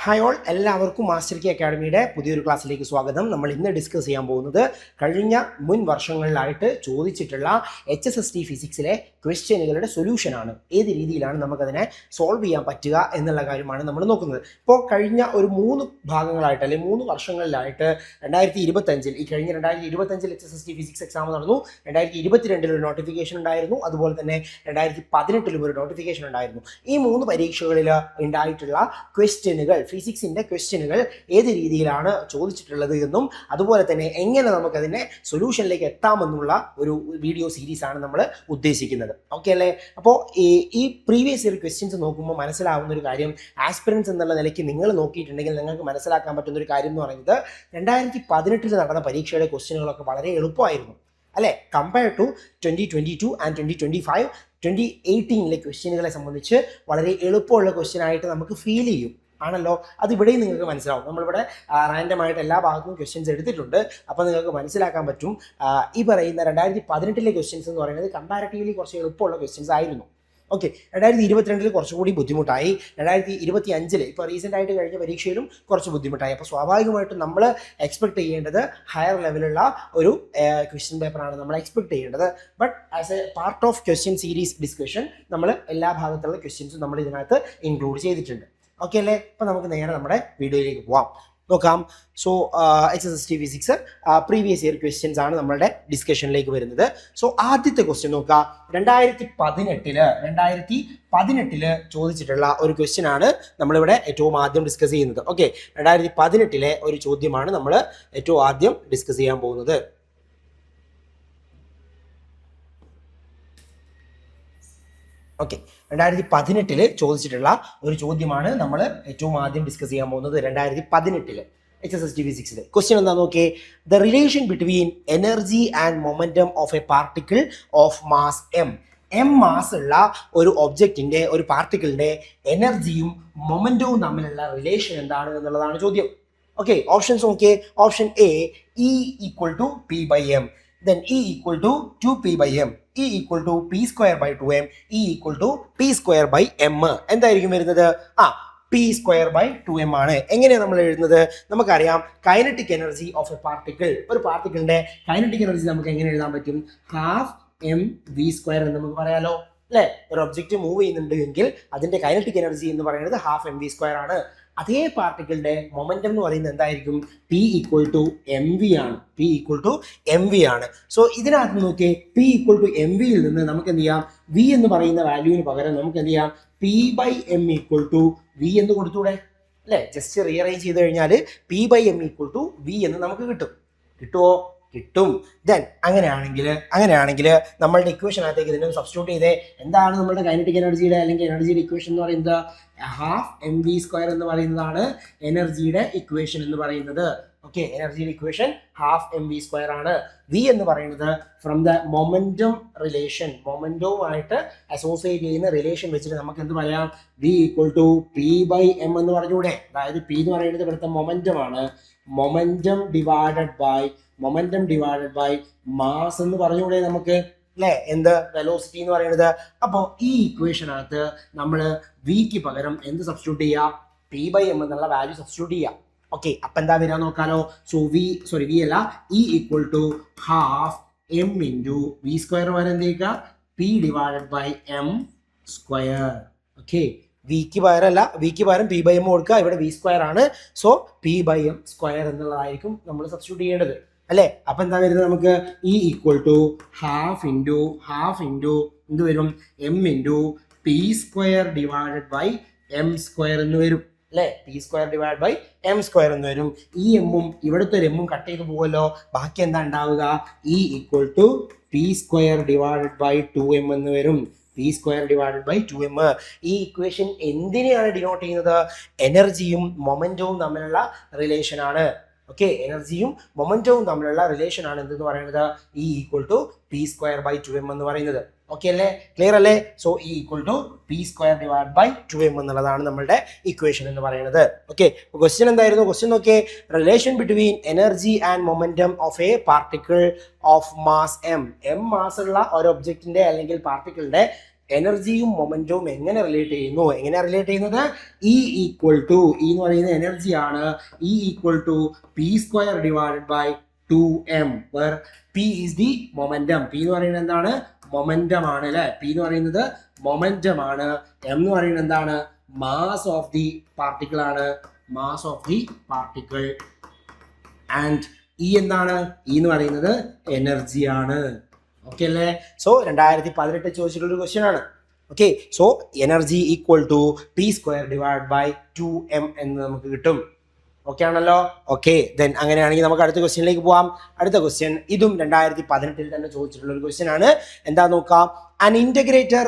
Hi all എല്ലാവർക്കും master കി അക്കാഡമിയുടെ പുതിയൊരു ക്ലാസ്സിലേക്ക് സ്വാഗതം. നമ്മൾ ഇന്ന് ഡിസ്കസ് ചെയ്യാൻ പോകുന്നത് കഴിഞ്ഞ മുൻ വർഷങ്ങളിലായിട്ട് ചോദിച്ചിട്ടുള്ള എച്ച് എസ് എസ് ടി ഫിസിക്സിലെ ക്വസ്റ്റ്യനുകളുടെ സൊല്യൂഷനാണ് ഏത് രീതിയിലാണ് നമുക്കതിനെ സോൾവ് ചെയ്യാൻ പറ്റുക എന്നുള്ള കാര്യമാണ് നമ്മൾ നോക്കുന്നത്. ഇപ്പോൾ കഴിഞ്ഞ ഒരു മൂന്ന് ഭാഗങ്ങളായിട്ട് അല്ലെങ്കിൽ മൂന്ന് വർഷങ്ങളിലായിട്ട് രണ്ടായിരത്തി ഇരുപത്തഞ്ചിൽ ഈ കഴിഞ്ഞ രണ്ടായിരത്തി ഇരുപത്തഞ്ചിൽ H S S T physics exam നടന്നു. രണ്ടായിരത്തി ഇരുപത്തിരണ്ടിൽ ഒരു നോട്ടിഫിക്കേഷൻ ഉണ്ടായിരുന്നു. അതുപോലെ തന്നെ രണ്ടായിരത്തി പതിനെട്ടിലും ഒരു നോട്ടിഫിക്കേഷൻ ഉണ്ടായിരുന്നു. ഈ മൂന്ന് പരീക്ഷകളിൽ ഉണ്ടായിട്ടുള്ള ക്വസ്റ്റ്യനുകൾ ഫിസിക്സിന്റെ ക്വസ്റ്റ്യനുകൾ ഏത് രീതിയിലാണ് ചോദിച്ചിട്ടുള്ളത് എന്നും അതുപോലെ തന്നെ എങ്ങനെ നമുക്കതിനെ സൊല്യൂഷനിലേക്ക് എത്താമെന്നുള്ള ഒരു വീഡിയോ സീരീസാണ് നമ്മൾ ഉദ്ദേശിക്കുന്നത്. ഓക്കെ അല്ലേ? അപ്പോൾ ഈ ഈ പ്രീവിയസ് ഇയർ ക്വസ്റ്റ്യൻസ് നോക്കുമ്പോൾ മനസ്സിലാവുന്ന ഒരു കാര്യം ആസ്പിറൻസ് എന്നുള്ള നിലയ്ക്ക് നിങ്ങൾ നോക്കിയിട്ടുണ്ടെങ്കിൽ നിങ്ങൾക്ക് മനസ്സിലാക്കാൻ പറ്റുന്ന ഒരു കാര്യം എന്ന് പറയുന്നത് രണ്ടായിരത്തി പതിനെട്ടിൽ നടന്ന പരീക്ഷയുടെ ക്വസ്റ്റ്യനുകളൊക്കെ വളരെ എളുപ്പമായിരുന്നു. അല്ലേ? Compare to twenty twenty two and twenty twenty five twenty എയ്റ്റീനിലെ ക്വസ്റ്റ്യനുകളെ സംബന്ധിച്ച് വളരെ എളുപ്പമുള്ള ക്വസ്റ്റ്യൻ ആയിട്ട് നമുക്ക് ഫീൽ ചെയ്യും. ആണല്ലോ? അത് ഇവിടെയും നിങ്ങൾക്ക് മനസ്സിലാവും. നമ്മളിവിടെ റാൻഡമായിട്ട് എല്ലാ ഭാഗത്തും ക്വസ്റ്റ്യൻസ് എടുത്തിട്ടുണ്ട്. അപ്പോൾ നിങ്ങൾക്ക് മനസ്സിലാക്കാൻ പറ്റും. ഈ പറയുന്ന രണ്ടായിരത്തി പതിനെട്ടിലെ ക്വസ്റ്റ്യൻസ് എന്ന് പറയുന്നത് കമ്പാരിറ്റീവ്ലി കുറച്ച് എളുപ്പമുള്ള ക്വസ്റ്റ്യൻസ് ആയിരുന്നു. ഓക്കെ രണ്ടായിരത്തി ഇരുപത്തിരണ്ടിൽ കുറച്ചുകൂടി ബുദ്ധിമുട്ടായി. രണ്ടായിരത്തി ഇരുപത്തി അഞ്ചിൽ ഇപ്പോൾ റീസെന്റ് ആയിട്ട് കഴിഞ്ഞ പരീക്ഷയിലും കുറച്ച് ബുദ്ധിമുട്ടായി. അപ്പോൾ സ്വാഭാവികമായിട്ടും നമ്മൾ എക്സ്പെക്ട് ചെയ്യേണ്ടത് ഹയർ ലെവലുള്ള ഒരു ക്വസ്റ്റ്യൻ പേപ്പറാണ് നമ്മൾ എക്സ്പെക്ട് ചെയ്യേണ്ടത്. But as a part of question series discussion നമ്മൾ എല്ലാ ഭാഗത്തുള്ള ക്വസ്റ്റ്യൻസും നമ്മൾ ഇതിനകത്ത് ഇൻക്ലൂഡ് ചെയ്തിട്ടുണ്ട്. ഓക്കെ അല്ലേ? അപ്പൊ നമുക്ക് നേരെ നമ്മുടെ വീഡിയോയിലേക്ക് പോവാം. നോക്കാം. So H S S T V six previous year questions ആണ് നമ്മളുടെ ഡിസ്കഷനിലേക്ക് വരുന്നത്. സോ ആദ്യത്തെ ക്വസ്റ്റ്യൻ നോക്കാം. രണ്ടായിരത്തി പതിനെട്ടിൽ രണ്ടായിരത്തി പതിനെട്ടിൽ ചോദിച്ചിട്ടുള്ള ഒരു ക്വസ്റ്റ്യൻ ആണ് നമ്മളിവിടെ ഏറ്റവും ആദ്യം ഡിസ്കസ് ചെയ്യുന്നത്. ഓക്കെ രണ്ടായിരത്തി പതിനെട്ടിലെ ഒരു ചോദ്യമാണ് നമ്മൾ ഏറ്റവും ആദ്യം ഡിസ്കസ് ചെയ്യാൻ പോകുന്നത്. ഓക്കെ രണ്ടായിരത്തി പതിനെട്ടിൽ ചോദിച്ചിട്ടുള്ള ഒരു ചോദ്യമാണ് നമ്മൾ ഏറ്റവും ആദ്യം ഡിസ്കസ് ചെയ്യാൻ പോകുന്നത് രണ്ടായിരത്തി പതിനെട്ടിൽ എച്ച് എസ് എസ് ടി ഫിസിക്സിൽ ക്വസ്റ്റ്യൻ എന്താ നോക്കിയേ? The relation between energy and momentum of a particle of mass M M mass ഉള്ള ഒരു ഒബ്ജക്റ്റിന്റെ ഒരു പാർട്ടിക്കിളിന്റെ എനർജിയും മൊമെന്റവും തമ്മിലുള്ള റിലേഷൻ എന്താണ് എന്നുള്ളതാണ് ചോദ്യം. ഓക്കെ ഓപ്ഷൻസ് നോക്കിയേ. Option A E equal to P by M then E equal to 2P by M, E equal to P square by 2M, E equal to P square by M. എന്തായിരിക്കും വരുന്നത്? ആ P square by two M ആണ്. എങ്ങനെയാണ് നമ്മൾ എഴുതുന്നത്? നമുക്കറിയാം kinetic energy of a particle ഒരു പാർട്ടിക്കിളിന്റെ കൈനറ്റിക് എനർജി നമുക്ക് എങ്ങനെ എഴുതാൻ പറ്റും? ഹാഫ് എം വി സ്ക്വയർ എന്ന് നമുക്ക് പറയാലോ. അല്ലെ? ഒരു ഒബ്ജക്റ്റ് മൂവ് ചെയ്യുന്നുണ്ട് എങ്കിൽ അതിന്റെ കൈനറ്റിക് എനർജി എന്ന് പറയുന്നത് ഹാഫ് എം വി സ്ക്വയർ ആണ്. അതേ പാർട്ടിക്കിളിന്റെ മൊമെന്റം എന്ന് പറയുന്നത് എന്തായിരിക്കും? P equal to M V ആണ്. P equal to M V ആണ്. സോ ഇതിനകത്ത് നോക്കിയേ പി ഈക്വൽ ടു എം വിയിൽ നിന്ന് നമുക്ക് എന്ത് ചെയ്യാം? വി എന്ന് പറയുന്ന വാല്യൂവിന് പകരം നമുക്ക് എന്ത് ചെയ്യാം? P by M equal to V എന്ന് കൊടുത്തൂടെ? അല്ലേ? ജസ്റ്റ് റീഅറേഞ്ച് ചെയ്ത് കഴിഞ്ഞാൽ P by M equal to V എന്ന് നമുക്ക് കിട്ടും. കിട്ടുമോ കിട്ടും. ദെൻ അങ്ങനെയാണെങ്കിൽ അങ്ങനെയാണെങ്കിൽ നമ്മളുടെ ഇക്വേഷനകത്തേക്ക് ഇതിനെ സബ്സ്റ്റിറ്റ്യൂട്ട് ചെയ്തേ. എന്താണ് നമ്മുടെ കൈനറ്റിക് എനർജിയുടെ അല്ലെങ്കിൽ എനർജിയുടെ ഇക്വേഷൻ എന്ന് പറയുന്നത്? ഹാഫ് എം വി സ്ക്വയർ എന്ന് പറയുന്നതാണ് എനർജിയുടെ ഇക്വേഷൻ എന്ന് പറയുന്നത്. ഓക്കെ എനർജിയുടെ equation half M V square ആണ്. വി എന്ന് പറയുന്നത് ഫ്രം ദ മൊമെന്റം റിലേഷൻ മൊമെന്റവുമായിട്ട് അസോസിയേറ്റ് ചെയ്യുന്ന റിലേഷൻ വെച്ചിട്ട് നമുക്ക് എന്ത് പറയാം? V equal to P by M എന്ന് പറഞ്ഞുകൂടെ? അതായത് പി എന്ന് പറയുന്നത് ഇവിടുത്തെ മൊമെന്റം ആണ്. Momentum divided by momentum divided by mass എന്ന് പറഞ്ഞുകൂടെ നമുക്ക് അല്ലേ എന്ത്? വെലോസിറ്റി എന്ന് പറയുന്നത്. അപ്പോൾ ഈ ഇക്വേഷനകത്ത് നമ്മൾ വിക്ക് പകരം എന്ത് സബ്സ്റ്റിറ്റ്യൂട്ട് ചെയ്യുക പി ബൈ എം എന്നുള്ള വാല്യൂ സബ്സ്റ്റിറ്റ്യൂട്ട് ചെയ്യുക ഓക്കെ അപ്പം എന്താ വരിക നോക്കാലോ? സോ വി സോറി വി അല്ല E equal to half M into V square വരെ എന്ത് ചെയ്യുക? P divided by M square okay വിക്ക് പകരമല്ല വിക്ക് പകരം പി ബൈ എം കൊടുക്കുക. ഇവിടെ വി സ്ക്വയർ ആണ്. So P by M square എന്നുള്ളതായിരിക്കും നമ്മൾ സബ്സ്റ്റിറ്റ്യൂട്ട് ചെയ്യേണ്ടത്. അല്ലേ? അപ്പം എന്താ വരുന്നത് നമുക്ക്? E equal to half into half into എന്ത് വരും? M into P square divided by M square എന്ന് വരും. അല്ലേ? P square divide by M square എന്ന് വരും. ഈ എമ്മും ഇവിടുത്തെ ഒരു എമ്മും കട്ട് ചെയ്ത് പോകുമല്ലോ ബാക്കി എന്താ ഉണ്ടാവുക? E equal to P square divided by two M എന്ന് വരും. P square divided by two M ഈ ഇക്വേഷൻ എന്തിനെയാണ് ഡിനോട്ട് ചെയ്യുന്നത്? എനർജിയും മൊമെന്റവും തമ്മിലുള്ള റിലേഷൻ ആണ്. ഓക്കെ എനർജിയും മൊമെന്റവും തമ്മിലുള്ള റിലേഷൻ ആണ് എന്തെന്ന് പറയുന്നത്? E equal to P square by two M എന്ന് പറയുന്നത്. ഓക്കെ അല്ലേ? ക്ലിയർ അല്ലേ? So E equal to P square divide by two M എന്നുള്ളതാണ് നമ്മളുടെ ഇക്വേഷൻ എന്ന് പറയുന്നത്. ഓക്കെ ക്വസ്റ്റ്യൻ എന്തായിരുന്നു? ക്വസ്റ്റ്യൻ നോക്കിയേ. Relation between energy and momentum of a particle of mass M M mass ഉള്ള ഒരു ഒബ്ജക്റ്റിന്റെ അല്ലെങ്കിൽ പാർട്ടിക്കിളിന്റെ എനർജിയും മൊമെന്റവും എങ്ങനെ റിലേറ്റ് ചെയ്യുന്നു? എങ്ങനെ റിലേറ്റ് ചെയ്യുന്നത്? ഇ ഈക്വൽ ടു ഇ എന്ന് പറയുന്ന എനർജിയാണ് E equal to P square divided by two M where P is the momentum P എന്ന് പറയുന്നത് എന്താണ്? മൊമെന്റം ആണ് അല്ലെ? പി എന്ന് പറയുന്നത് മൊമെന്റം ആണ്. എം എന്ന് പറയുന്നത് എന്താണ്? മാസ് ഓഫ് ദി പാർട്ടിക്കിൾ ആണ്. Mass of the particle and E എന്താണ്? ഇ എന്ന് പറയുന്നത് എനർജിയാണ് ഓക്കെ അല്ലേ? സോ രണ്ടായിരത്തി പതിനെട്ട് ചോദിച്ചിട്ടുള്ള ഒരു ക്വസ്റ്റ്യൻ ആണ്. Okay so energy equal to P square divide by two M എന്ന് നമുക്ക് കിട്ടും. ഓക്കെ ആണല്ലോ? ഓക്കെ ദെൻ അങ്ങനെയാണെങ്കിൽ നമുക്ക് അടുത്ത ക്വസ്റ്റ്യനിലേക്ക് പോവാം. അടുത്ത ക്വസ്റ്റ്യൻ ഇതും രണ്ടായിരത്തി പതിനെട്ടിൽ തന്നെ ചോദിച്ചിട്ടുള്ള ഒരു ക്വസ്റ്റ്യൻ ആണ്. എന്താ നോക്കാം? An integrator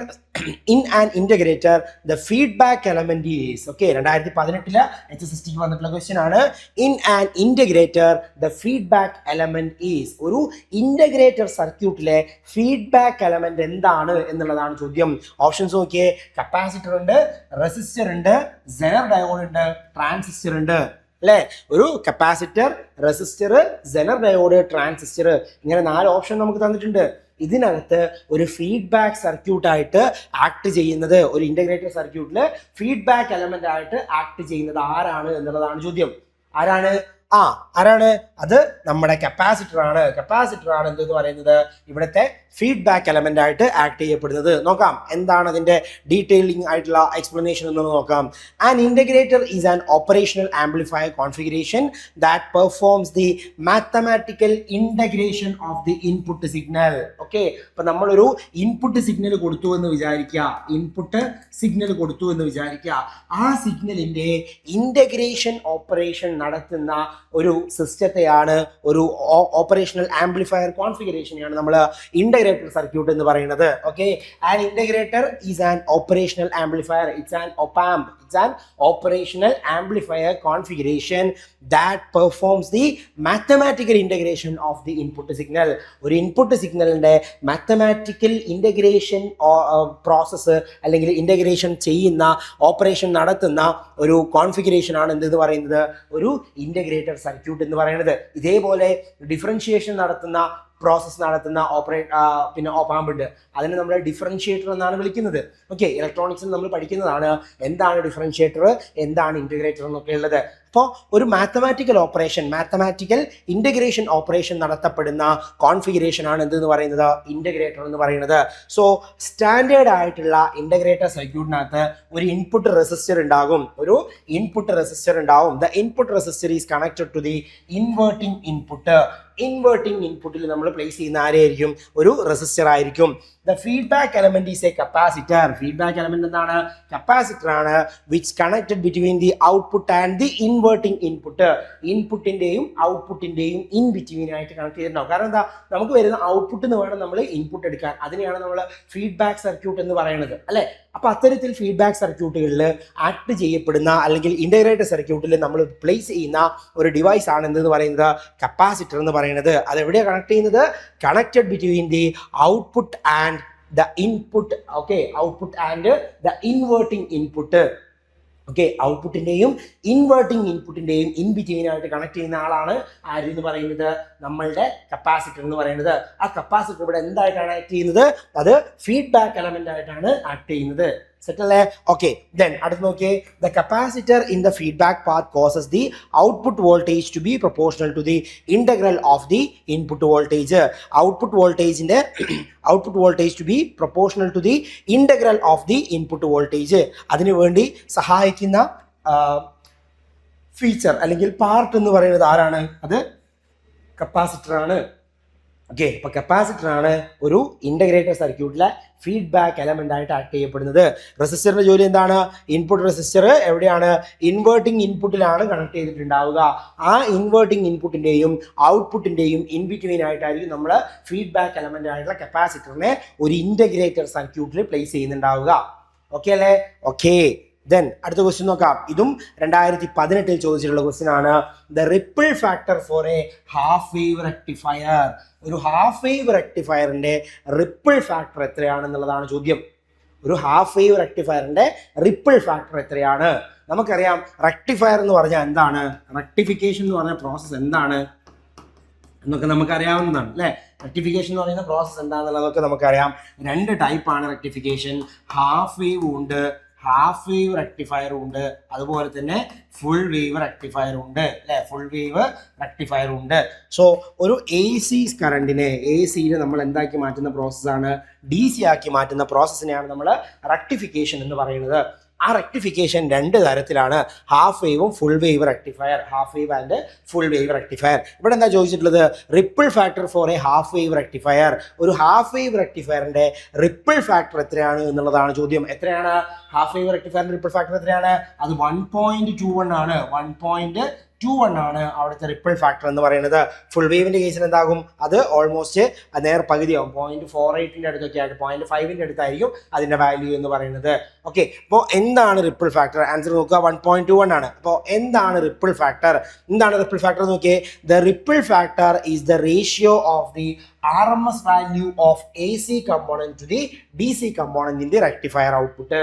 in an integrator the feedback element is okay രണ്ടായിരത്തി പതിനെട്ടിൽ എച്ച് എസ് എസ് ടിക്ക് വന്നിട്ടുള്ള ക്വസ്റ്റ്യൻ ആണ്. In an integrator the feedback element is ഒരു ഇന്റഗ്രേറ്റർ സർക്യൂട്ടിലെ ഫീഡ്ബാക്ക് എലമെന്റ് എന്താണ് എന്നുള്ളതാണ് ചോദ്യം. ഓപ്ഷൻസ് നോക്കിയേ കപ്പാസിറ്റർ ഉണ്ട് റെസിസ്റ്റർ ഉണ്ട് സെനർ ഡയോഡ് ഉണ്ട് ട്രാൻസിസ്റ്റർ ഉണ്ട്. അല്ലേ? ഒരു capacitor resistor zener diode transistor ഇങ്ങനെ നാല് ഓപ്ഷൻ നമുക്ക് തന്നിട്ടുണ്ട്. ഇതിനകത്ത് ഒരു ഫീഡ്ബാക്ക് സർക്യൂട്ട് ആയിട്ട് ആക്ട് ചെയ്യുന്നത് ഒരു ഇന്റഗ്രേറ്റഡ് സർക്യൂട്ടിൽ ഫീഡ്ബാക്ക് എലമെന്റ് ആയിട്ട് ആക്ട് ചെയ്യുന്നത് ആരാണ് എന്നുള്ളതാണ് ചോദ്യം. ആരാണ്? ആ ആരാണ്? അത് നമ്മുടെ കപ്പാസിറ്റർ ആണ് കപ്പാസിറ്റർ ആണ് എന്തെന്ന് പറയുന്നത്? ഇവിടുത്തെ ഫീഡ്ബാക്ക് എലമെന്റ് ആയിട്ട് ആക്ട് ചെയ്യപ്പെടുന്നത്. നോക്കാം. എന്താണ് അതിന്റെ ഡീറ്റെയിലിംഗ് ആയിട്ടുള്ള എക്സ്പ്ലനേഷൻ എന്ന് നോക്കാം. An integrator is an operational amplifier configuration that performs the mathematical integration of the input signal okay അപ്പൊ നമ്മളൊരു ഇൻപുട്ട് സിഗ്നൽ കൊടുത്തു എന്ന് വിചാരിക്കുക. ഇൻപുട്ട് സിഗ്നൽ കൊടുത്തു എന്ന് വിചാരിക്കുക. ആ സിഗ്നലിന്റെ ഇന്റഗ്രേഷൻ ഓപ്പറേഷൻ നടത്തുന്ന ഒരു സിസ്റ്റത്തെയാണ് ഒരു ഓപ്പറേഷണൽ ആംപ്ലിഫയർ കോൺഫിഗറേഷനെയാണ് നമ്മൾ ഇന്റഗ്രേറ്റർ സർക്യൂട്ട് എന്ന് പറയുന്നത്. Okay and integrator is an operational amplifier it's an op amp it's an operational amplifier configuration that performs the mathematical integration of the input signal ഒരു input സിഗ്നലിന്റെ mathematical integration process അല്ലെങ്കിൽ integration ചെയ്യുന്ന operation നടത്തുന്ന ഒരു configuration ആണ് എന്ത് പറയുന്നത്? ഒരു ഇന്റഗ്രേറ്റർ സർക്യൂട്ട് എന്ന് പറയുന്നത് ഇതേപോലെ ഡിഫറൻഷിയേഷൻ നടത്തുന്ന പ്രോസസ്സ് നടത്തുന്ന ഓപ്പറേ പിന്നെ ഓപ്പാമ്പുണ്ട് അതിനെ നമ്മൾ ഡിഫറൻഷിയേറ്റർ എന്നാണ് വിളിക്കുന്നത്. ഓക്കെ ഇലക്ട്രോണിക്സിൽ നമ്മൾ പഠിക്കുന്നതാണ് എന്താണ് ഡിഫറൻഷിയേറ്റർ എന്താണ് ഇന്റഗ്രേറ്റർ എന്നൊക്കെ ഉള്ളത്. അപ്പോൾ ഒരു mathematical operation mathematical integration operation നടത്തപ്പെടുന്ന കോൺഫിഗറേഷൻ ആണ് എന്തെന്ന് പറയുന്നത്? ഇന്റഗ്രേറ്റർ എന്ന് പറയുന്നത്. സോ സ്റ്റാൻഡേർഡ് ആയിട്ടുള്ള ഇന്റഗ്രേറ്റർ സർക്യൂട്ടിനകത്ത് ഒരു ഇൻപുട്ട് റെസിസ്റ്റർ ഉണ്ടാകും. ഒരു ഇൻപുട്ട് റെസിസ്റ്റർ ഉണ്ടാകും the input resistor is connected to the inverting input inverting ഇൻപുട്ടിൽ നമ്മൾ പ്ലേസ് ചെയ്യുന്ന ആരെയായിരിക്കും ഒരു റെസിസ്റ്റർ ആയിരിക്കും. The feedback element is a capacitor feedback element എന്താണ്? കപ്പാസിറ്റർ ആണ് which connected between the output and the inverting input ഇൻപുട്ടിന്റെയും ഔട്ട്പുട്ടിന്റെയും ഇൻ ബിറ്റ്വീൻ ആയിട്ട് കണക്ട് ചെയ്തിട്ടുണ്ടാവും. കാരണം എന്താ? നമുക്ക് വരുന്ന ഔട്ട്പുട്ട് എന്ന് വേണം നമ്മൾ ഇൻപുട്ട് എടുക്കാൻ. അതിനെയാണ് നമ്മൾ ഫീഡ്ബാക്ക് സർക്യൂട്ട് എന്ന് പറയുന്നത്. അല്ലെ? അപ്പൊ അത്തരത്തിൽ ഫീഡ്ബാക്ക് സർക്യൂട്ടുകളിൽ ആക്ട് ചെയ്യപ്പെടുന്ന അല്ലെങ്കിൽ ഇന്റഗ്രേറ്റഡ് സർക്യൂട്ടിൽ നമ്മൾ പ്ലേസ് ചെയ്യുന്ന ഒരു ഡിവൈസ് ആണ് എന്തെന്ന് പറയുന്നത്? കപ്പാസിറ്റർ എന്ന് പറയുന്നത്. അത് എവിടെയാണ് കണക്ട് ചെയ്യുന്നത്? Connected between the output and the input okay output and the inverting input okay ഔട്ട്പുട്ടിന്റെയും inverting ഇൻപുട്ടിന്റെയും ഇൻ ബിറ്റ്വീൻ ആയിട്ട് കണക്ട് ചെയ്യുന്ന ആളാണ് ആര് എന്ന് പറയുന്നത്? നമ്മളുടെ കപ്പാസിറ്റർ എന്ന് പറയുന്നത്. ആ കപ്പാസിറ്റർ ഇവിടെ എന്തായിട്ടാണ് ആക്ട് ചെയ്യുന്നത്? അത് ഫീഡ്ബാക്ക് എലമെന്റ് ആയിട്ടാണ് ആക്ട് ചെയ്യുന്നത്. സെറ്റ് അല്ലേ ഓക്കെ ദെൻ അടുത്ത് നോക്കിയേ. The capacitor in the feedback path causes the output voltage to be proportional to the integral of the input voltage output വോൾട്ടേജിന്റെ output voltage to be proportional to the integral of the input voltage അതിനു വേണ്ടി സഹായിക്കുന്ന feature അല്ലെങ്കിൽ part എന്ന് പറയുന്നത് ആരാണ്? അത് capacitor ആണ്. ഓക്കെ ഇപ്പൊ കപ്പാസിറ്റർ ആണ് ഒരു ഇന്റഗ്രേറ്റഡ് സർക്യൂട്ടിലെ ഫീഡ്ബാക്ക് എലമെന്റ് ആയിട്ട് ആക്ട് ചെയ്യപ്പെടുന്നത്. റെസിസ്റ്ററിന്റെ ജോലി എന്താണ്? ഇൻപുട്ട് റെസിസ്റ്റർ എവിടെയാണ്? ഇൻവേർട്ടിംഗ് ഇൻപുട്ടിലാണ് കണക്ട് ചെയ്തിട്ടുണ്ടാവുക. ആ ഇൻവേർട്ടിംഗ് ഇൻപുട്ടിന്റെയും ഔട്ട്പുട്ടിന്റെയും ഇൻ ബിറ്റ്വീൻ ആയിട്ടായിരിക്കും നമ്മൾ ഫീഡ്ബാക്ക് എലമെന്റ് ആയിട്ടുള്ള കപ്പാസിറ്ററിനെ ഒരു ഇന്റഗ്രേറ്റഡ് സർക്യൂട്ടിൽ പ്ലേസ് ചെയ്യുന്നുണ്ടാവുക. ഓക്കെ അല്ലേ? ഓക്കെ ദെൻ അടുത്ത ക്വസ്റ്റ്യൻ നോക്കാം. ഇതും രണ്ടായിരത്തി പതിനെട്ടിൽ ചോദിച്ചിട്ടുള്ള ക്വസ്റ്റ്യൻ ആണ്. The ripple factor for a half wave rectifier ഒരു ഹാഫ് വേവ് റെക്ടിഫയറിന്റെ റിപ്പിൾ ഫാക്ടർ എത്രയാണെന്നുള്ളതാണ് ചോദ്യം. ഒരു ഹാഫ് വേവ് റെക്ടിഫയറിന്റെ റിപ്പിൾ ഫാക്ടർ എത്രയാണ്? നമുക്കറിയാം റെക്ടിഫയർ എന്ന് പറഞ്ഞാൽ എന്താണ്? റെക്ടിഫിക്കേഷൻ എന്ന് പറഞ്ഞ പ്രോസസ്സ് എന്താണ്? എന്നൊക്കെ നമുക്കറിയാവുന്നതാണ് അല്ലേ? റെക്ടിഫിക്കേഷൻ എന്ന് പറയുന്ന പ്രോസസ്സ് എന്താണെന്നുള്ളതൊക്കെ നമുക്കറിയാം. രണ്ട് ടൈപ്പാണ് റെക്ടിഫിക്കേഷൻ ഹാഫ് വേവ് ഉണ്ട് ഹാഫ് വേവ് റെക്ടിഫയർ ഉണ്ട്. അതുപോലെ തന്നെ ഫുൾ വേവ് റെക്ടിഫയർ ഉണ്ട്. അല്ലെ? ഫുൾ വേവ് റെക്ടിഫയർ ഉണ്ട്. സോ ഒരു എ സി കറണ്ടിനെ എ സിയിൽ നമ്മൾ എന്താക്കി മാറ്റുന്ന പ്രോസസ്സാണ് ഡി സി ആക്കി മാറ്റുന്ന പ്രോസസ്സിനെയാണ് നമ്മൾ റെക്ടിഫിക്കേഷൻ എന്ന് പറയുന്നത്. ആ റെക്ടിഫിക്കേഷൻ രണ്ട് തരത്തിലാണ്. ഹാഫ് വേവും full wave rectifier half wave and full wave rectifier ഇവിടെ എന്താ ചോദിച്ചിട്ടുള്ളത്? Ripple factor for a half wave rectifier ഒരു ഹാഫ് വേവ് റെക്ടിഫയറിന്റെ റിപ്പിൾ ഫാക്ടർ എത്രയാണ് എന്നുള്ളതാണ് ചോദ്യം. എത്രയാണ്? ഹാഫ് വേവ് റെക്ടിഫയറിന്റെ റിപ്പിൾ ഫാക്ടർ എത്രയാണ്? അത് വൺ പോയിന്റ് ടു വൺ ആണ്. വൺ പോയിന്റ് ടു വൺ ആണ് അവിടുത്തെ റിപ്പിൾ ഫാക്ടർ എന്ന് പറയുന്നത്. ഫുൾ വേവിന്റെ കേസിൽ എന്താകും? അത് ഓൾമോസ്റ്റ് നേർ പകുതിയാവും. പോയിന്റ് ഫോർ എയ്റ്റിന്റെ അടുത്തൊക്കെ ആയിട്ട് പോയിന്റ് ഫൈവിന്റെ അടുത്തായിരിക്കും അതിന്റെ വാല്യൂ എന്ന് പറയുന്നത്. ഓക്കെ അപ്പോൾ എന്താണ് റിപ്പിൾ ഫാക്ടർ ആൻസർ നോക്കുക. വൺ പോയിന്റ് ടു വൺ ആണ്. അപ്പോൾ എന്താണ് റിപ്പിൾ ഫാക്ടർ എന്താണ് റിപ്പിൾ ഫാക്ടർ നോക്കിയേ? The ripple factor is the ratio of the R M S value of A C component to the D C the rectifier output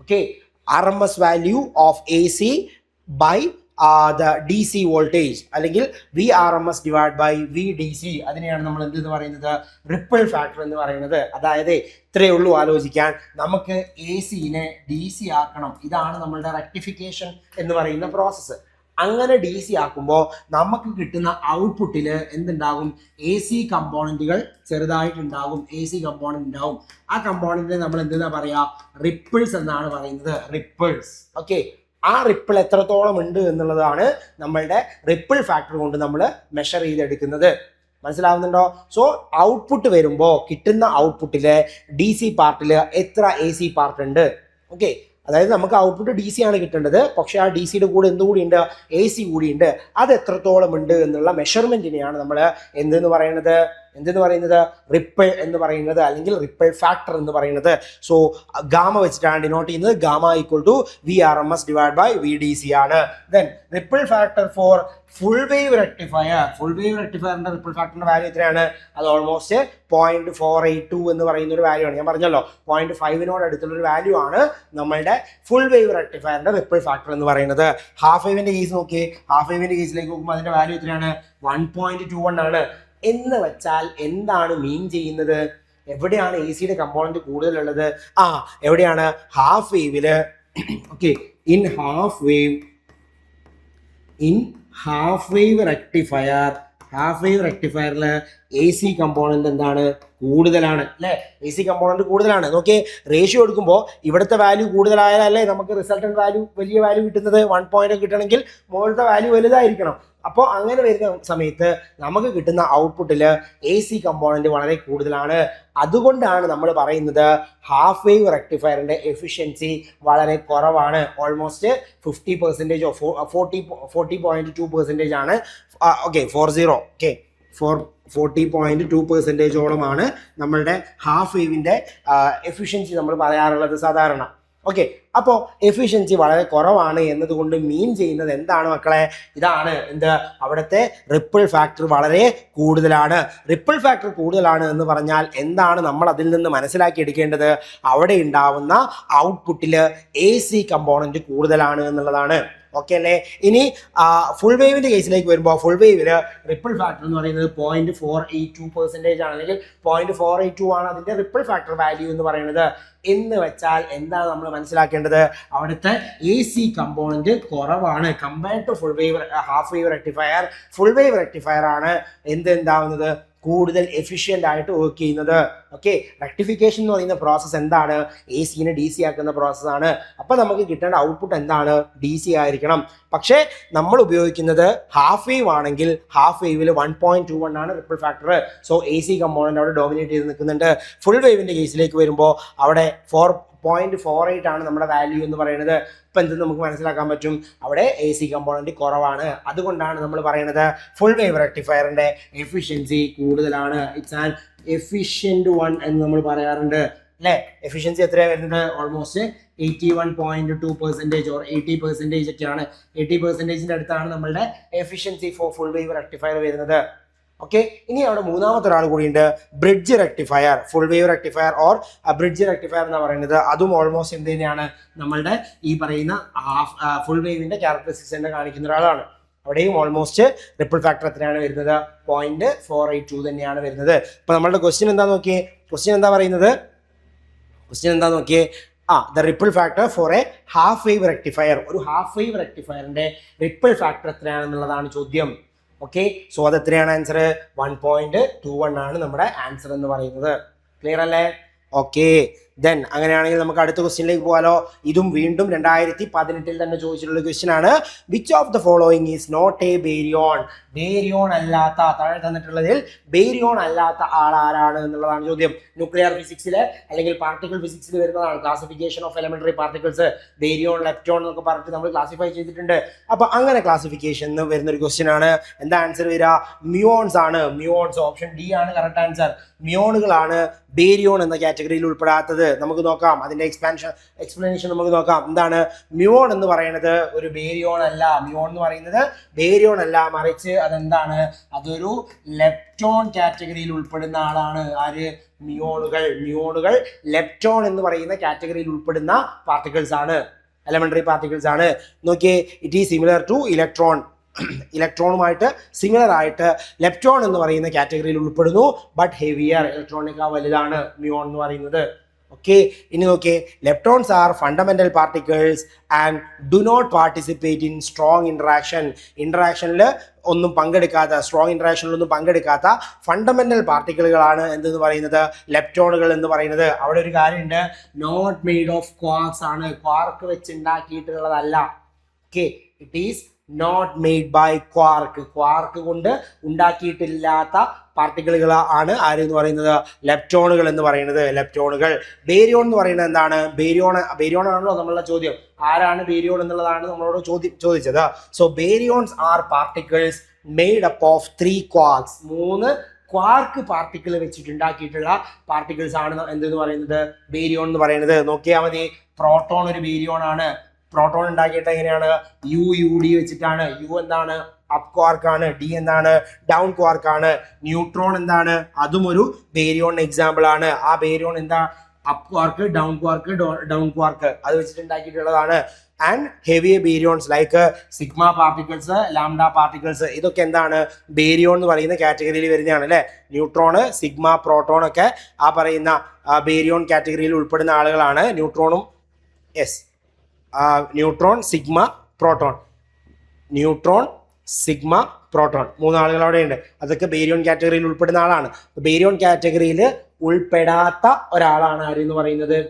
okay R M S value of A C by the D C voltage അല്ലെങ്കിൽ V R M S divide by V D C അതിനെയാണ് നമ്മൾ എന്ത് പറയുന്നത്? Ripple factor എന്ന് പറയുന്നത്. അതായത് ഇത്രയേ ഉള്ളൂ ആലോചിക്കാൻ. നമുക്ക് എ സിനെ ഡി സി ആക്കണം. ഇതാണ് നമ്മളുടെ റെക്ടിഫിക്കേഷൻ എന്ന് പറയുന്ന പ്രോസസ്സ് അങ്ങനെ ഡി സി ആക്കുമ്പോൾ നമുക്ക് കിട്ടുന്ന ഔട്ട്പുട്ടിൽ എന്തുണ്ടാകും? എ സി കമ്പോണന്റുകൾ ചെറുതായിട്ടുണ്ടാകും. എ സി കമ്പോണന്റ് ഉണ്ടാവും. ആ കമ്പോണന്റിനെ നമ്മൾ എന്താ പറയുക റിപ്പിൾസ് എന്നാണ് പറയുന്നത്. റിപ്പിൾസ് ഓക്കെ ആ റിപ്പിൾ എത്രത്തോളം ഉണ്ട് എന്നുള്ളതാണ് നമ്മളുടെ റിപ്പിൾ ഫാക്ടർ കൊണ്ട് നമ്മൾ മെഷർ ചെയ്തെടുക്കുന്നത്. മനസ്സിലാവുന്നുണ്ടോ? സോ ഔട്ട്പുട്ട് വരുമ്പോൾ കിട്ടുന്ന ഔട്ട്പുട്ടിൽ ഡി സി പാർട്ടിൽ എത്ര എ സി പാർട്ട് ഉണ്ട്? ഓക്കെ അതായത് നമുക്ക് ഔട്ട്പുട്ട് ഡി സി ആണ് കിട്ടേണ്ടത്. പക്ഷേ ആ ഡി സിയുടെ കൂടെ എന്തുകൂടി ഉണ്ട്? എ സി കൂടിയുണ്ട് അത് എത്രത്തോളം ഉണ്ട് എന്നുള്ള മെഷർമെന്റിനെയാണ് നമ്മൾ എന്തെന്ന് പറയുന്നത് എന്തെന്ന് പറയുന്നത്? റിപ്പിൾ എന്ന് പറയുന്നത് അല്ലെങ്കിൽ റിപ്പിൾ ഫാക്ടർ എന്ന് പറയുന്നത്. സോ ഗാമ വെച്ചിട്ടാണ് ഡിനോട്ട് ചെയ്യുന്നത്. Gamma equal to V R M S divide by V D C ആണ്. Then ripple factor for full wave rectifier full wave റെക്ടിഫയറിന്റെ ripple ഫാക്ടറിന്റെ വാല്യൂ എത്രയാണ്? അത് almost point four eight two എന്ന് പറയുന്ന ഒരു value ആണ്. ഞാൻ പറഞ്ഞല്ലോ പോയിന്റ് ഫൈവിനോട് അടുത്തുള്ള ഒരു വാല്യൂ ആണ് നമ്മളുടെ ഫുൾ വേവ് റെക്ടിഫയറിന്റെ റിപ്പിൾ ഫാക്ടർ എന്ന് പറയുന്നത്. ഹാഫ് വേവിന്റെ കേസ് നോക്കി ഹാഫ് വേവിന്റെ കേസിലേക്ക് നോക്കുമ്പോൾ അതിന്റെ വാല്യൂ എത്രയാണ്? വൺ പോയിന്റ് ടു വൺ ആണ്. എന്ന് വെച്ചാൽ എന്താണ് മീൻ ചെയ്യുന്നത്? എവിടെയാണ് എ സിയുടെ കമ്പോണന്റ് കൂടുതലുള്ളത്? ആ എവിടെയാണ്? ഹാഫ് വേവിൽ okay in half wave in half wave rectifier half wave റെക്ടിഫയറിൽ A C component എന്താണ്? കൂടുതലാണ് അല്ലേ? സി കമ്പോണന്റ് കൂടുതലാണ്. നോക്കിയേ റേഷ്യോ എടുക്കുമ്പോൾ ഇവിടുത്തെ വാല്യൂ കൂടുതലായാലല്ലേ നമുക്ക് റിസൾട്ടന്റ് വാല്യൂ വലിയ വാല്യൂ കിട്ടുന്നത്? വൺ പോയിന്റ് കിട്ടണമെങ്കിൽ മുകളിലത്തെ വാല്യൂ വലുതായിരിക്കണം. അപ്പോൾ അങ്ങനെ വരുന്ന സമയത്ത് നമുക്ക് കിട്ടുന്ന ഔട്ട്പുട്ടിൽ എ സി കമ്പോണന്റ് വളരെ കൂടുതലാണ്. അതുകൊണ്ടാണ് നമ്മൾ പറയുന്നത് ഹാഫ് വേവ് റെക്ടിഫയറിന്റെ എഫിഷ്യൻസി വളരെ കുറവാണ്. Almost fifty പെർസെന്റേജോ forty forty point two percentage ആണ്. Okay four zero okay four forty point two പെർസെന്റേജോളമാണ് നമ്മളുടെ ഹാഫ് വേവിന്റെ എഫിഷ്യൻസി നമ്മൾ പറയാറുള്ളത് സാധാരണ. ഓക്കെ അപ്പോൾ എഫിഷ്യൻസി വളരെ കുറവാണ് എന്നതുകൊണ്ട് മീൻ ചെയ്യുന്നത് എന്താണ് മക്കളെ? ഇതാണ് എന്ത്? അവിടുത്തെ റിപ്പിൾ ഫാക്ടർ വളരെ കൂടുതലാണ്. റിപ്പിൾ ഫാക്ടർ കൂടുതലാണ് എന്ന് പറഞ്ഞാൽ എന്താണ് നമ്മൾ അതിൽ നിന്ന് മനസ്സിലാക്കി എടുക്കേണ്ടത്? അവിടെ ഉണ്ടാവുന്ന ഔട്ട്പുട്ടിൽ എ സി കമ്പോണന്റ് കൂടുതലാണ് എന്നുള്ളതാണ്. ഓക്കെ അല്ലേ? ഇനി ഫുൾ വേവിന്റെ കേസിലേക്ക് വരുമ്പോൾ ഫുൾ വേവിൽ റിപ്പിൾ ഫാക്ടർ എന്ന് പറയുന്നത് point four eight two percentage ആണ് അല്ലെങ്കിൽ പോയിന്റ് ഫോർ എയ്റ്റ് ടു ആണ് അതിന്റെ റിപ്പിൾ ഫാക്ടർ വാല്യൂ എന്ന് പറയുന്നത്. എന്ന് വെച്ചാൽ എന്താണ് നമ്മൾ മനസ്സിലാക്കേണ്ടത്? അവിടുത്തെ എ സി കമ്പോണന്റ് കുറവാണ്. Compared to full wave half wave rectifier full wave rectifier ആണ് എന്ത് എന്താവുന്നത്? കൂടുതൽ എഫിഷ്യന്റ് ആയിട്ട് വർക്ക് ചെയ്യുന്നത്. ഓക്കെ റെക്ടിഫിക്കേഷൻ എന്ന് പറയുന്ന പ്രോസസ്സ് എന്താണ്? എ സിനെ ഡി സി ആക്കുന്ന പ്രോസസ്സാണ് അപ്പോൾ നമുക്ക് കിട്ടേണ്ട ഔട്ട്പുട്ട് എന്താണ്? ഡി സി ആയിരിക്കണം. പക്ഷേ നമ്മൾ ഉപയോഗിക്കുന്നത് ഹാഫ് വേവ് ആണെങ്കിൽ ഹാഫ് വേവിൽ വൺ പോയിന്റ് ടു വൺ ആണ് ripple factor so A C component അവിടെ ഡോമിനേറ്റ് ചെയ്ത് നിൽക്കുന്നുണ്ട്. ഫുൾ വേവിന്റെ കേസിലേക്ക് വരുമ്പോൾ അവിടെ ഫോർ പോയിന്റ് ഫോർ എയ്റ്റ് ആണ് നമ്മുടെ വാല്യൂ എന്ന് പറയുന്നത്. ഇപ്പം എന്ത് നമുക്ക് മനസ്സിലാക്കാൻ പറ്റും? അവിടെ എ സി കമ്പോണന്റ് കുറവാണ്. അതുകൊണ്ടാണ് നമ്മൾ പറയുന്നത് ഫുൾ വേവ് റെക്ടിഫയറിന്റെ എഫിഷ്യൻസി കൂടുതലാണ്. ഇറ്റ്സ് ആൻ എഫിഷ്യന്റ് വൺ എന്ന് നമ്മൾ പറയാറുണ്ട്. അല്ലേ? എഫിഷ്യൻസി എത്രയാണ് വരുന്നത്? Almost eighty one point two percentage or eighty percentage ഒക്കെയാണ്. എയ്റ്റി പെർസെന്റേജിന്റെ അടുത്താണ് നമ്മളുടെ efficiency for full wave rectifier വരുന്നത്. ഓക്കെ ഇനി അവിടെ മൂന്നാമത്തെ ഒരാൾ കൂടിയുണ്ട് bridge rectifier full wave rectifier or bridge rectifier എന്ന് പറയുന്നത്. അതും ഓൾമോസ്റ്റ് എന്ത് തന്നെയാണ്? നമ്മളുടെ ഈ പറയുന്ന ഫുൾ വേവിന്റെ ക്യാരക്ടറിസ്റ്റിക്സ് തന്നെ കാണിക്കുന്ന ഒരാളാണ്. അവിടെയും ഓൾമോസ്റ്റ് റിപ്പിൾ ഫാക്ടർ എത്രയാണ് വരുന്നത്? പോയിന്റ് ഫോർ എയ്റ്റ് ടു തന്നെയാണ് വരുന്നത്. അപ്പൊ നമ്മളുടെ ക്വസ്റ്റ്യൻ എന്താ നോക്കിയേ? ക്വസ്റ്റ്യൻ എന്താ പറയുന്നത്? ക്വസ്റ്റ്യൻ എന്താ നോക്കിയേ? ആ the ripple factor for a half wave rectifier ഒരു ഹാഫ് വേവ് റെക്ടിഫയറിന്റെ റിപ്പിൾ ഫാക്ടർ എത്രയാണെന്നുള്ളതാണ് ചോദ്യം. ഓക്കെ സോ അത് എത്രയാണ് answer one point two one ആണ് നമ്മുടെ ആൻസർ എന്ന് പറയുന്നത്. ക്ലിയർ അല്ലേ? ഓക്കെ ദെൻ അങ്ങനെയാണെങ്കിൽ നമുക്ക് അടുത്ത ക്വസ്റ്റ്യനിലേക്ക് പോകാലോ. ഇതും വീണ്ടും രണ്ടായിരത്തി പതിനെട്ടിൽ തന്നെ ചോദിച്ചിട്ടുള്ള ക്വസ്റ്റ്യൻ ആണ്. Which of the following is not a baryon baryon അല്ലാത്ത താഴെ തന്നിട്ടുള്ളതിൽ ബേരിയോൺ അല്ലാത്ത ആൾ ആരാണ് എന്നുള്ളതാണ് ചോദ്യം. ന്യൂക്ലിയർ ഫിസിക്സിൽ അല്ലെങ്കിൽ പാർട്ടിക്കിൾ ഫിസിക്സിൽ വരുന്നതാണ്. Classification of elementary particles baryon lepton എന്നൊക്കെ പറഞ്ഞിട്ട് നമ്മൾ ക്ലാസിഫൈ ചെയ്തിട്ടുണ്ട്. അപ്പൊ അങ്ങനെ ക്ലാസിഫിക്കേഷൻ വരുന്ന ഒരു ക്വസ്റ്റ്യൻ ആണ്. എന്താ ആൻസർ വരിക? മ്യൂൺസ് ആണ്. മ്യൂൺസ് ഓപ്ഷൻ ഡി ആണ് കറക്റ്റ് ആൻസർ മ്യൂണുകളാണ് ബേരിയോൺ എന്ന കാറ്റഗറിയിൽ ഉൾപ്പെടാത്തത്. നമുക്ക് നോക്കാം. അതിന്റെ എക്സ്പാൻഷൻ എക്സ്പ്ലനേഷൻ നമുക്ക് നോക്കാം. എന്താണ്? മ്യൂൺ എന്ന് പറയുന്നത് ഒരു ബേരിയോൺ അല്ല. മ്യൂൺ എന്ന് പറയുന്നത് ബേരിയോൺ അല്ല. മറിച്ച് അതെന്താണ്? അതൊരു ലെപ്റ്റോൺ കാറ്റഗറിയിൽ ഉൾപ്പെടുന്ന ആളാണ്. ആര്? മ്യൂണുകൾ മ്യൂണുകൾ ലെപ്റ്റോൺ എന്ന് പറയുന്ന കാറ്റഗറിയിൽ ഉൾപ്പെടുന്ന പാർട്ടിക്കിൾസ് ആണ്. എലമെന്ററി പാർട്ടിക്കിൾസ് ആണ്. നോക്കിയേ it is similar to electron ഇലക്ട്രോണുമായിട്ട് similar ആയിട്ട് ലെപ്റ്റോൺ എന്ന് പറയുന്ന കാറ്റഗറിയിൽ ഉൾപ്പെടുന്നു. ബട്ട് ഹെവിയർ ഇലക്ട്രോണിക്ക വലുതാണ് മ്യൂൺ എന്ന് പറയുന്നത്. ഓക്കെ ഇനി നോക്കിയേ. Leptons are fundamental particles and do not participate in strong interaction ഇൻട്രാക്ഷനിൽ ഒന്നും പങ്കെടുക്കാത്ത സ്ട്രോങ് ഇന്ററാക്ഷനിലൊന്നും പങ്കെടുക്കാത്ത ഫണ്ടമെന്റൽ പാർട്ടിക്കിളുകളാണ് എന്തെന്ന് പറയുന്നത്? ലെപ്റ്റോണുകൾ എന്ന് പറയുന്നത്. അവിടെ ഒരു കാര്യമുണ്ട്. നോട്ട് മെയ്ഡ് ഓഫ് ക്വാർക്സ് ആണ്. ക്വാർക്ക് വെച്ച് ഉണ്ടാക്കിയിട്ടുള്ളതല്ല. Okay it is not made by quark quark കൊണ്ട് ഉണ്ടാക്കിയിട്ടില്ലാത്ത പാർട്ടിക്കിളുകൾ ആണ് ആരെന്ന് പറയുന്നത്? ലെപ്റ്റോണുകൾ എന്ന് പറയുന്നത്. ലെപ്റ്റോണുകൾ ബേരിയോൺ എന്ന് പറയുന്നത് എന്താണ്? ബേരിയോൺ. ബേരിയോൺ ആണല്ലോ നമ്മളുടെ ചോദ്യം. ആരാണ് ബേരിയോൺ എന്നുള്ളതാണ് നമ്മളോട് ചോദ്യം ചോദിച്ചത്. So baryons are particles made up of three quarks മൂന്ന് ക്വാർക്ക് പാർട്ടിക്കിൾ വെച്ചിട്ട് ഉണ്ടാക്കിയിട്ടുള്ള പാർട്ടിക്കിൾസ് ആണ് എന്തെന്ന് പറയുന്നത്? ബേരിയോൺ എന്ന് പറയുന്നത്. നോക്കിയാൽ മതി. പ്രോട്ടോൺ ഒരു ബേരിയോൺ ആണ്. പ്രോട്ടോൺ ഉണ്ടാക്കിയിട്ട് എങ്ങനെയാണ്? യു യു ഡി വെച്ചിട്ടാണ്. യു എന്താണ്? അപ് ക്വാർക്കാണ് ഡി എന്താണ്? ഡൗൺ ക്വാർക്കാണ് ന്യൂട്രോൺ എന്താണ്? അതും ഒരു ബേരിയോൺ എക്സാമ്പിൾ ആണ്. ആ ബേരിയോൺ എന്താ? Up quark down quark down quark അത് വെച്ചിട്ട് ഉണ്ടാക്കിയിട്ടുള്ളതാണ്. And heavy baryons like sigma particles lambda particles ഇതൊക്കെ എന്താണ്? ബേരിയോൺ എന്ന് പറയുന്ന കാറ്റഗറിയിൽ വരുന്നതാണ് അല്ലേ? ന്യൂട്രോണ് സിഗ്മ പ്രോട്ടോൺ ഒക്കെ ആ പറയുന്ന ബേരിയോൺ കാറ്റഗറിയിൽ ഉൾപ്പെടുന്ന ആളുകളാണ് ന്യൂട്രോണും yes neutron sigma proton. Neutron sigma proton. മൂന്നാളുകൾ അവിടെയുണ്ട്. അതൊക്കെ ബേരിയോൺ കാറ്റഗറിയിൽ ഉൾപ്പെടുന്ന ആളാണ്. ബേരിയോൺ കാറ്റഗറിയിൽ ഉൾപ്പെടാത്ത ഒരാളാണ് ആര് എന്ന് പറയുന്നത്?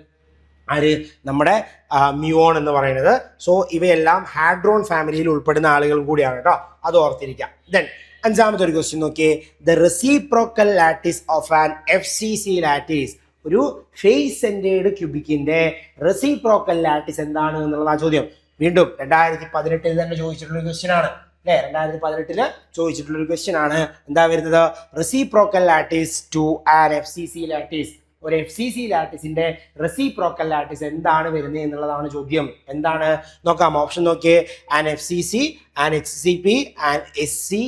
ആര്? നമ്മുടെ മ്യൂൺ എന്ന് പറയുന്നത്. സോ ഇവയെല്ലാം ഹാഡ്രോൺ ഫാമിലിയിൽ ഉൾപ്പെടുന്ന ആളുകൾ കൂടിയാണ് കേട്ടോ. അത് ഓർത്തിരിക്കാം. ദെൻ അഞ്ചാമത്തെ ഒരു ക്വസ്റ്റ്യൻ നോക്കിയേ. The reciprocal lattice of an F C C lattice ഒരു ഫേസ് സെന്റേഡ് ക്യൂബിക്കിന്റെ റെസിപ്രോക്കൽ ലാറ്റിസ് എന്താണ് എന്നുള്ളതാണ് ചോദ്യം. വീണ്ടും രണ്ടായിരത്തി പതിനെട്ടിൽ തന്നെ ചോദിച്ചിട്ടുള്ള ക്വസ്റ്റ്യൻ ആണ്. അല്ലെ? രണ്ടായിരത്തി പതിനെട്ടിൽ ചോദിച്ചിട്ടുള്ള ഒരു ക്വസ്റ്റ്യൻ ആണ്. എന്താ വരുന്നത്? Reciprocal lattice to an F C C lattice ഒരു എഫ് സി സി ലാറ്റിസിന്റെ റെസിപ്രോക്കൽ ലാറ്റിസ് എന്താണ് വരുന്നത് എന്നുള്ളതാണ് ചോദ്യം. എന്താണ്? നോക്കാം. ഓപ്ഷൻ നോക്കിയേ. An F C C an H C P an S C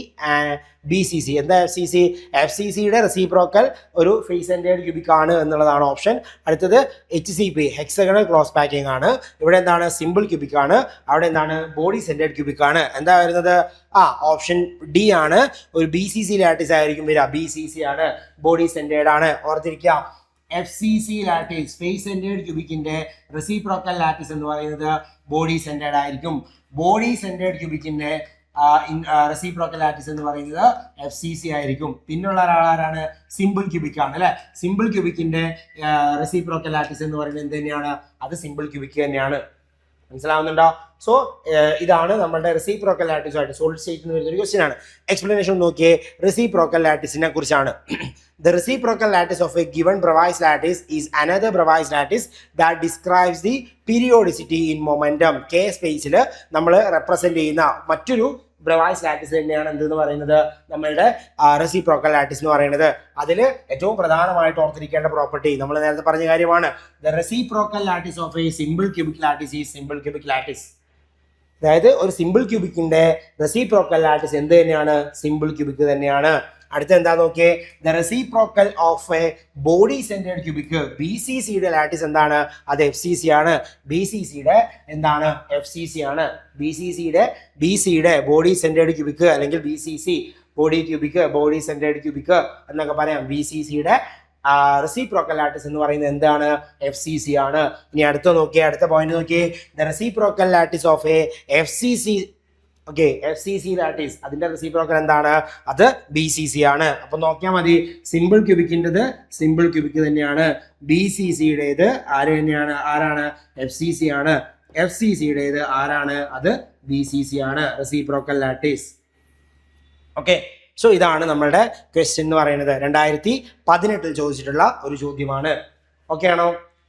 B C C എന്താ F C C F C സിയുടെ റെസിപ്രോക്കൽ ഒരു ഫേസ് സെന്റേഡ് ക്യൂബിക് ആണ് എന്നുള്ളതാണ് ഓപ്ഷൻ അടുത്തത് H C P hexagonal close packing ആണ്. ഇവിടെ എന്താണ്? സിമ്പിൾ ക്യൂബിക് ആണ്. അവിടെ എന്താണ്? ബോഡി സെന്റേഡ് ക്യൂബിക് ആണ്. എന്താ വരുന്നത്? ആ ഓപ്ഷൻ ഡി ആണ്. ഒരു ബി സി സി ലാറ്റിസ് ആയിരിക്കും വരിക. ബി സി സി ആണ്. ബോഡി സെന്റേഡ് ആണ്. ഓർത്തിരിക്കുക. F C C lattice face centred ക്യൂബിക്കിന്റെ reciprocal lattice എന്ന് പറയുന്നത് ബോഡി സെന്റേഡ് ആയിരിക്കും. ബോഡി സെന്റേഡ് ക്യൂബിക്കിന്റെ റെസിപ്രോക്കൽ ലാറ്റിസ് എന്ന് പറയുന്നത് എഫ് സി സി ആയിരിക്കും. പിന്നുള്ള ഒരാളാരാണ് സിമ്പിൾ ക്യൂബിക് ആണ് അല്ലെ? സിമ്പിൾ ക്യൂബിക്കിന്റെ റെസിപ്രോക്കൽ ലാറ്റിസ് എന്ന് പറയുന്നത് എന്ത് തന്നെയാണ്? അത് സിമ്പിൾ ക്യൂബിക് തന്നെയാണ്. മനസ്സിലാവുന്നുണ്ടോ? സോ ഇതാണ് നമ്മുടെ റെസിപ്രോക്കൽ ലാറ്റിസുമായിട്ട് സോൾഡ് സ്റ്റേറ്റ് എന്ന് വരുന്ന ഒരു ക്വസ്റ്റ്യൻ ആണ്. എക്സ്പ്ലനേഷൻ നോക്കിയേ റെസിപ്രോക്കൽ ലാറ്റിസിനെ കുറിച്ചാണ്. The reciprocal lattice of a given Bravais lattice is another Bravais lattice that describes the periodicity in momentum K സ്പേസിൽ നമ്മൾ റെപ്രസെന്റ് ചെയ്യുന്ന മറ്റൊരു ബ്രവൈസ് ലാറ്റിസ് തന്നെയാണ് എന്തെന്ന് പറയുന്നത്? നമ്മളുടെ റെസിപ്രോക്കൽ ലാറ്റിസ് എന്ന് പറയുന്നത്. അതിൽ ഏറ്റവും പ്രധാനമായിട്ട് ഓർത്തിരിക്കേണ്ട പ്രോപ്പർട്ടി നമ്മൾ നേരത്തെ പറഞ്ഞ കാര്യമാണ്. The reciprocal lattice of a simple cubic lattice ഈ സിമ്പിൾ ക്യൂബിക് ലാറ്റിസ് അതായത് ഒരു സിമ്പിൾ ക്യൂബിക്കിന്റെ റെസിപ്രോക്കൽ ലാറ്റിസ് എന്ത് തന്നെയാണ്? സിമ്പിൾ ക്യൂബിക് തന്നെയാണ്. അടുത്ത എന്താ നോക്കിയേ the reciprocal of a body centred cubic B C സിയുടെ ലാറ്റിസ് എന്താണ്? അത് എഫ് സി സി ആണ്. ബി സി സിയുടെ എന്താണ്? എഫ് സി സി ആണ്. ബി സി സിയുടെ ബി സിയുടെ ബോഡി സെന്റേഡ് ക്യൂബിക് അല്ലെങ്കിൽ B C C body cubic body centred cubic എന്നൊക്കെ പറയാം. ബി സി സിയുടെ റെസിപ്രോക്കൽ ലാറ്റിസ് എന്ന് പറയുന്നത് എന്താണ്? എഫ് സി സി ആണ്. ഇനി അടുത്ത നോക്കിയേ അടുത്ത പോയിന്റ് നോക്കിയേ. The reciprocal lattice of a F C C okay F C C that is അതിന്റെ റെസിപ്രോക്കൽ എന്താണ്? അത് ബി സി സി ആണ്. അപ്പൊ നോക്കിയാൽ മതി സിമ്പിൾ ക്യൂബിക്കിന്റെത് സിമ്പിൾ ക്യൂബിക്ക് തന്നെയാണ്. ബി സി സിയുടേത് ആര് തന്നെയാണ്? ആരാണ്? എഫ് സി സി ആണ്. എഫ് സി സിയുടേത് ആരാണ്? അത് ബി സി സി ആണ്. റെസിപ്രോക്കൽ ലാറ്റിസ് ഓക്കെ സോ ഇതാണ് നമ്മളുടെ ക്വസ്റ്റ്യൻ എന്ന് പറയുന്നത്. രണ്ടായിരത്തി പതിനെട്ടിൽ ചോദിച്ചിട്ടുള്ള ഒരു ചോദ്യമാണ്. ഓക്കെ ആണോ?